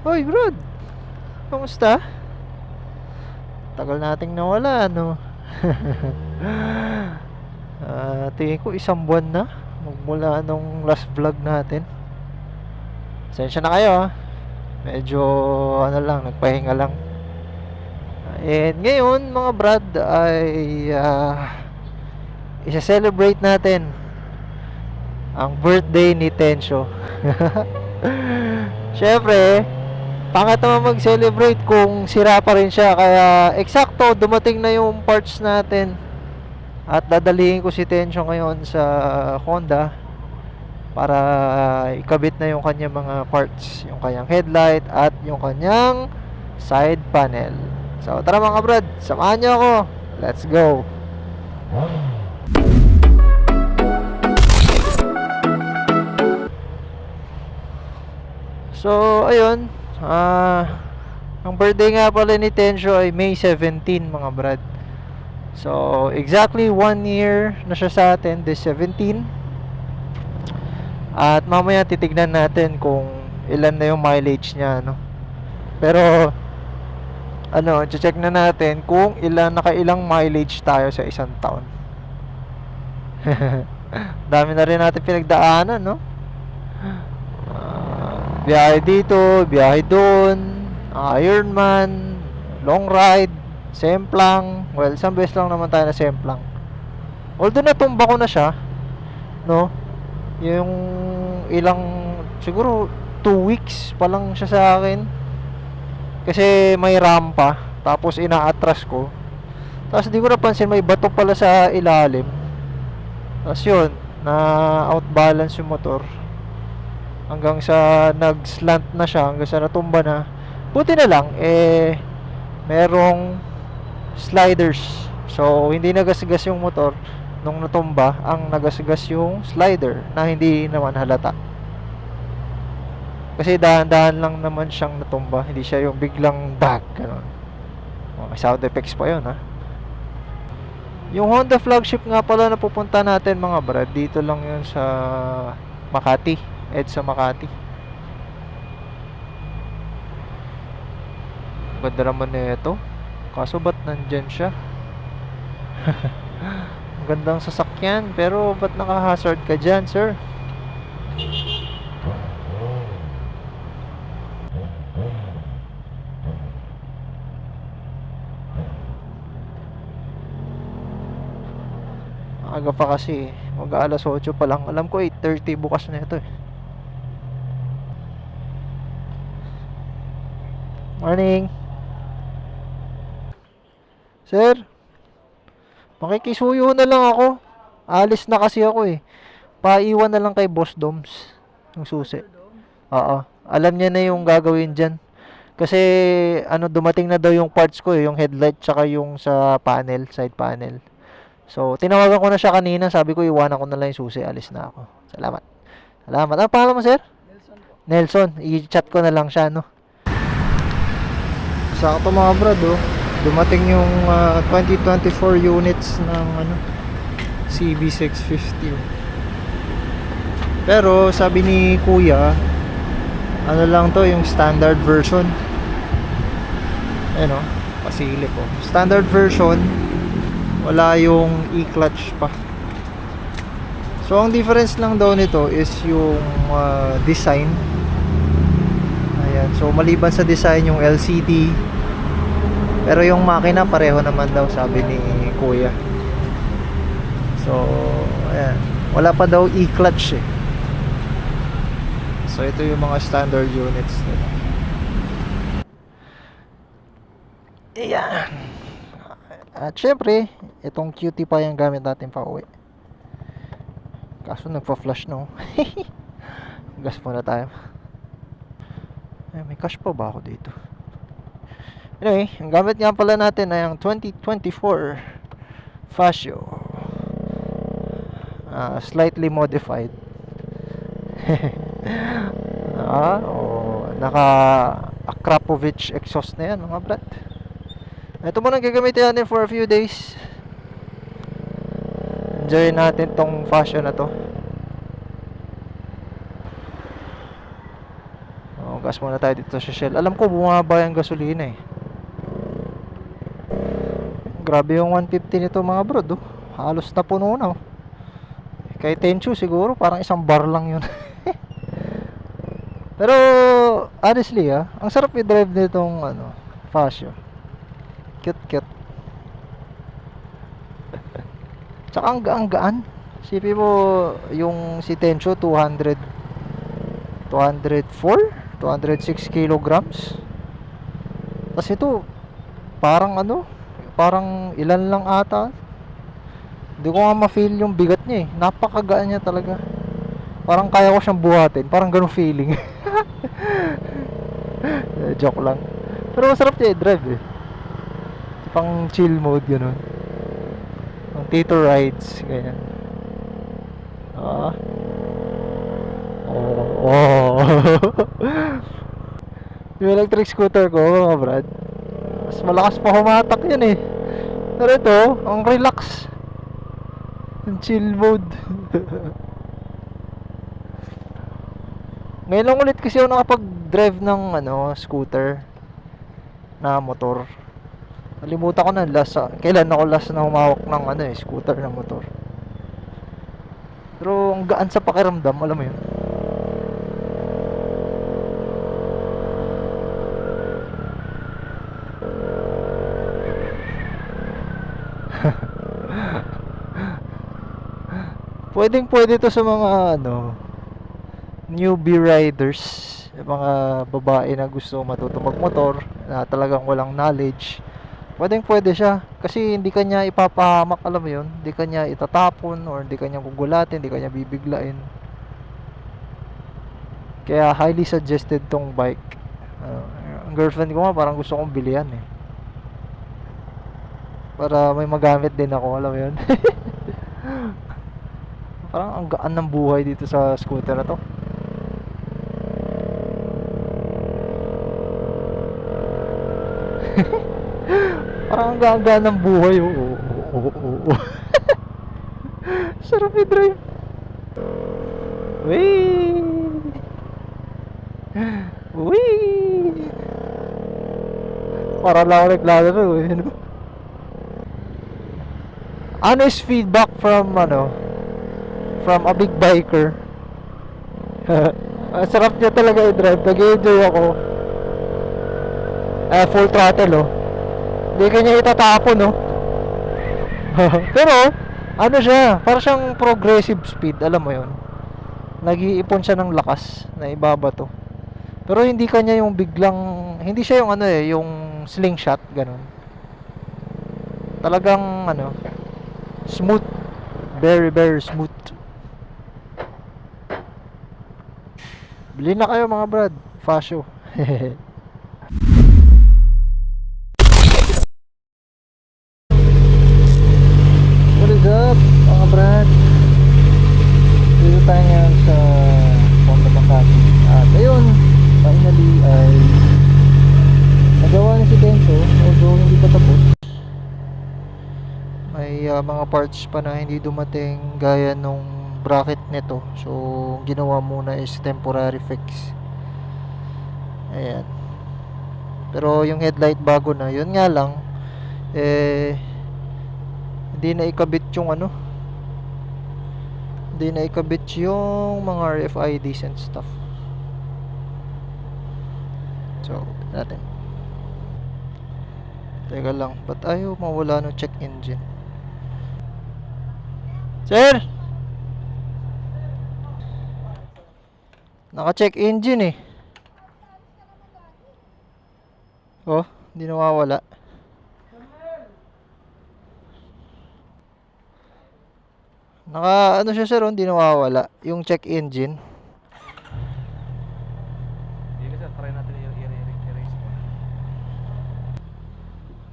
Hoy, Brad. Kamusta? Tagal nating nawala, no? Ah, tingin ko isang buwan na magmula nung last vlog natin. Pasensya na kayo, ha? Medyo, ano lang, nagpahinga lang. And ngayon, mga Brad, ay ah, isa-celebrate natin ang birthday ni Tensho. Siyempre, Pangat naman mag-celebrate kung sira pa rin siya. Kaya, eksakto, dumating na yung parts natin. At dadalhin ko si Tensyo ngayon sa Honda para ikabit na yung kanyang mga parts. Yung kanyang headlight at yung kanyang side panel. So, tara mga brad, samahan niyo ako. Let's go. So, ayun. Ah, ang birthday nga pala ni Tensho ay May 17, mga brad. So, exactly one year na siya sa atin, this 17. At mamaya titignan natin kung ilan na yung mileage niya, no? Pero, ano, check na natin kung ilan, nakailang mileage tayo sa isang taon. Dami na rin natin pinagdaanan, no? Ah, biyahe dito, biyahe doon, Ironman, long ride, semplang. Well, isang beses lang naman tayo na semplang. Although natumba ko na siya, no? Yung ilang, siguro 2 weeks pa lang siya sa akin. Kasi may rampa, tapos inaatras ko. Tapos di ko napansin may bato pala sa ilalim. Tapos yun, na outbalance yung motor hanggang sa nag-slant na siya, hanggang sa natumba na. Buti na lang, eh, merong sliders. So, hindi nagasgas yung motor nung natumba, ang nagasgas yung slider na hindi naman halata. Kasi dahan-dahan lang naman siyang natumba, hindi siya yung biglang bag, ganun. Oh, may sound effects pa yun, ha? Yung Honda flagship nga pala na pupunta natin mga brad, dito lang yun sa Makati, EDSA Makati. Ganda naman na ito. Kaso ba't nandyan siya? Ang gandang sasakyan, pero ba't naka-hazard ka dyan, sir? Aga pa kasi, mag alas 8 pa lang. Alam ko 8.30 bukas na ito eh. Morning. Sir, makikisuyo na lang ako. Alis na kasi ako eh. Paiwan na lang kay Boss Doms yung susi. Oo. Alam niya na yung gagawin dyan. Kasi ano dumating na daw yung parts ko eh, yung headlight tsaka yung sa panel, side panel. So, tinawagan ko na siya kanina, sabi ko iwanan ko na lang yung susi, alis na ako. Salamat. Salamat. Ano pangalan mo, sir? Nelson. I-chat ko na lang siya, no? Sakto mga brad, oh. Dumating yung ah, 2024 units ng ano, CB650. Pero sabi ni Kuya, ano lang to, yung standard version. Ayun oh, pasilip oh. Standard version, wala yung e-clutch pa. So ang difference lang daw nito is yung ah, design. Ayan, so maliban sa design yung LCD, pero yung makina pareho naman daw sabi ni Kuya. So, ayan. Wala pa daw e-clutch eh. So, ito yung mga standard units nila. Ayan. At syempre, itong cutie pa yung gamit natin pa uwi. Kaso nagpa-flash no. Gas muna tayo. Ay, may cash pa ba ako dito? Anyway, ang gamit nga pala natin ay ang 2024 Fascio. Ah, slightly modified. ah, oh, naka Akrapovich exhaust na yan mga brad. Ito muna gagamitin natin for a few days. Enjoy natin tong fashion na to. Gas muna tayo dito sa Shell. Alam ko bumaba yung gasolina eh. Grabe yung 150 nito mga bro, oh. Halos na puno na. Oh. Kay Tenchu siguro parang isang bar lang yun. Pero honestly ah, ang sarap i-drive nitong ano, Fascio. Cute cute. Tsaka ang gaan gaan. Sipi mo yung si Tencho 200 204 206 kilograms. Tapos ito parang ano, parang ilan lang ata. Hindi ko nga ma-feel yung bigat niya eh. Napakagaan niya talaga. Parang kaya ko siyang buhatin. Parang ganun feeling. Eh, Joke lang. Pero masarap niya i-drive eh. Pang chill mode ganun. Pang Tito rides. Ganyan. Ah. Oh. oh. yung electric scooter ko mga brad. Mas malakas pa humatak yan eh. Pero ito, ang relax. Ang chill mode. Ngayon lang ulit kasi ako nakapag-drive ng ano, scooter na motor. Nalimutan ko na last ah, kailan ako last na humawak ng ano eh, scooter na motor. Pero ang gaan sa pakiramdam, alam mo yun. Pwedeng pwede to sa mga ano newbie riders, mga babae na gusto matuto magmotor, na talagang walang knowledge. Pwedeng pwede siya kasi hindi kanya ipapahamak, alam mo 'yun, hindi kanya itatapon or hindi kanya gugulatin, hindi kanya bibiglain. Kaya highly suggested tong bike. Ano, ang girlfriend ko nga parang gusto kong bilihan eh. Para may magamit din ako, alam mo 'yun. parang ang gaan ng buhay dito sa scooter na to. Parang ang gaga ng buhay. Oo, oo, oo, oo. Sarap i-drive. Wee! Wee! Para lang ako naglalaro eh. Ano? Honest feedback from ano from a big biker. Ang sarap niya talaga i-drive. Nag-enjoy ako. Eh, full throttle oh. Hindi kanya itatapon no. Pero ano siya, para siyang progressive speed, alam mo 'yon. Nag-iipon siya ng lakas na ibabato. Pero hindi kanya yung biglang hindi siya yung ano eh, yung slingshot ganun. Talagang ano, smooth. Very very smooth. Bili na kayo mga brad, Fascio. What is up, mga brad? Dito tayo ngayon sa Ponda Makati. At ayun, finally ay nagawa ni si Tenso, although hindi pa tapos. May ah, mga parts pa na hindi dumating gaya nung bracket nito. So, ginawa muna is temporary fix. Ayan. Pero yung headlight bago na, yun nga lang, eh, hindi na ikabit yung ano hindi na ikabit yung mga RFIDs and stuff so natin teka lang ba't ayaw mawala ng check engine sir naka check engine eh oh hindi nawawala Naka ano siya sir, oh, hindi nawawala. Yung check engine. Hindi sir, try natin yung i-erase.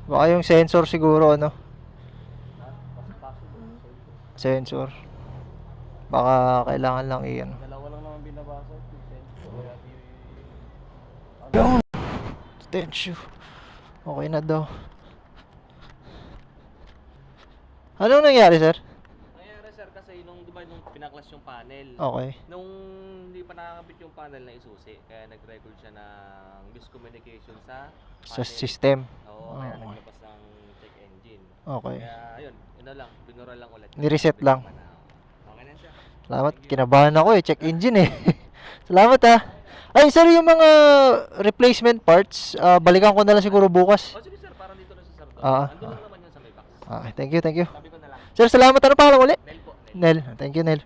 Baka yung sensor siguro ano. Sensor. Baka kailangan lang iyan. Dalawa lang naman binabasa. Yung sensor. Down. Tensyo. Okay na daw. Anong nangyari sir? Nangyari sir kasi nung di ba ba nung pinaklas yung panel? Okay. Nung hindi pa nakakabit yung panel na isusi, kaya nag-record siya ng miscommunication sa Sa panel. system. Oo, kaya Oo. naglabas ng check engine. Okay. Kaya na lang, binura lang ulit. Ni-reset lang. Okay na siya. Salamat. Kinabahan ako eh. Check engine eh. Salamat ah. Ay, sir, yung mga replacement parts, ah, balikan ko na lang siguro bukas. Oh, sige sir, parang dito na sa sir. Ah, Andun lang naman yun sa may box. Okay, thank you, thank you. Sabi ko na lang. Sir, salamat. Ano pangalan ulit? Nel po. Nel. Nel. Thank you, Nel.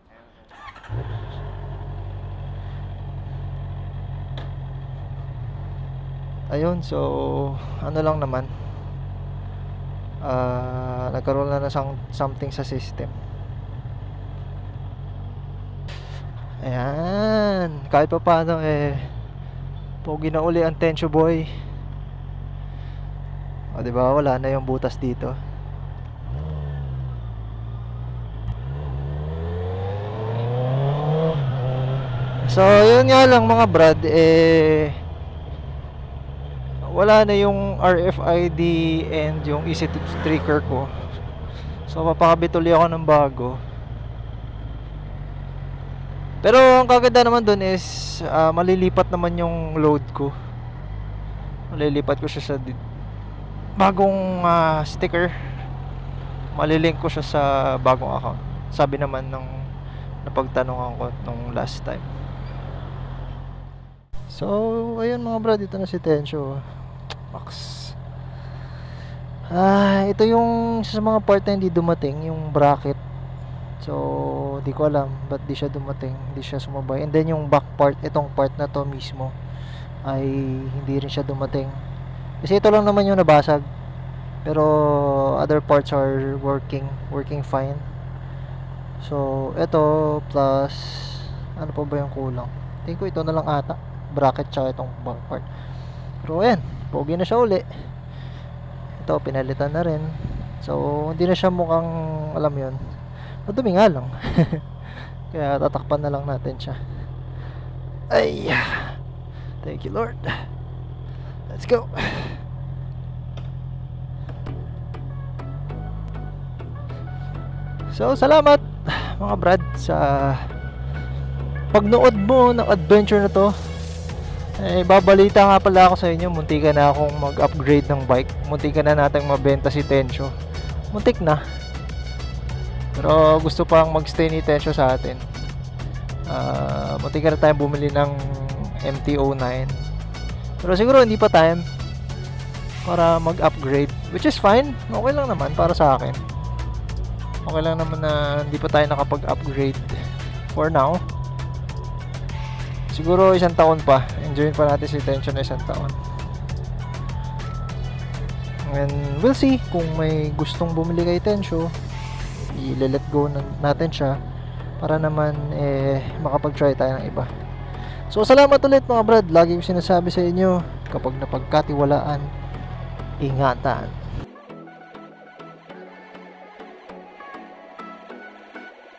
Ayun, so ano lang naman. Ah, nagkaroon na ng something sa system. Ayan, kahit pa paano eh pogi na uli ang Tensyo Boy. O, di ba? Wala na yung butas dito. So, yun nga lang mga brad, eh, wala na yung RFID and yung easy tip streaker ko. So, papakabit uli ako ng bago. Pero, ang kaganda naman dun is, ah, malilipat naman yung load ko. Malilipat ko siya sa bagong ah, sticker. Malilink ko siya sa bagong account. Sabi naman ng napagtanungan ko nung last time. So, ayun mga brad, dito na si Tensyo. Max. Ah, ito yung sa mga part na hindi dumating, yung bracket. So, di ko alam ba't di siya dumating, hindi siya sumabay. And then yung back part, itong part na to mismo ay hindi rin siya dumating. Kasi ito lang naman yung nabasag. Pero other parts are working, working fine. So, ito plus ano pa ba yung kulang? Tingin ko ito na lang ata bracket tsaka itong back part pero ayan pogi na siya uli. Ito pinalitan na rin. So hindi na siya mukhang alam yon madumi nga lang. Kaya tatakpan na lang natin siya. Ay thank you lord. Let's go. So salamat mga brad sa pagnood mo ng adventure na to eh, babalita nga pala ako sa inyo, muntik na akong mag-upgrade ng bike. Muntik na nating mabenta si Tensyo. Muntik na. Pero gusto pang magstay ni Tensyo sa atin. Ah, muntik na tayong bumili ng MT-09. Pero siguro hindi pa time para mag-upgrade. Which is fine. Okay lang naman para sa akin. Okay lang naman na hindi pa tayo nakapag-upgrade for now. Siguro isang taon pa. Enjoyin pa natin si Tension na isang taon. And we'll see kung may gustong bumili kay Tensyo. I-let go na natin siya para naman eh makapag-try tayo ng iba. So salamat ulit mga brad. Lagi ko sinasabi sa inyo kapag napagkatiwalaan, ingatan.